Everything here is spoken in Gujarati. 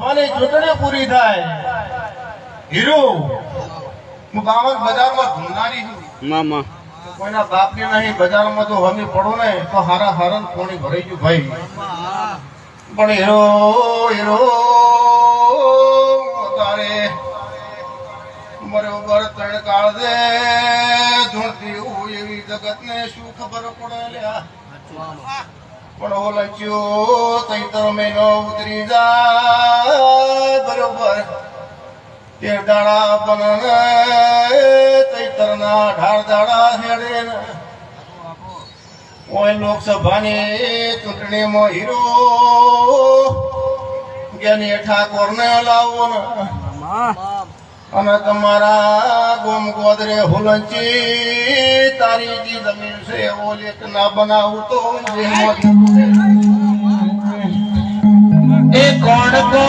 તમારી ચૂંટણી પૂરી થાય. હીરો હું ગામમાં બજારમાં ધૂમનારી છું. મામા. કોઈના બાપની નહીં બજારમાં જો હમી પડો ને તો હારા હારણ કોણી ભરાઈ ગયું ભાઈ? પણ હીરો હીરો તારે બરોબર ત્રણ કાળ દે હોય એવી જગતને શું ખબર પડે લ્યા? પણ ઓ લચ્યો તૈતર મહિનો ઉતરી જાય બરોબર. તે દાડા બનને તૈતર ના ઢાળ દાડા હેડે ને ઓય લોકસભાની ચૂંટણીમાં હીરો જ્ઞાની ઠાકોર ને લાવો ને અને તમારા ગોમ ગોદરે હુલંચી તારી જી જમીન છે ઓલેક ના બનાવું તો એ કોણ કોણ?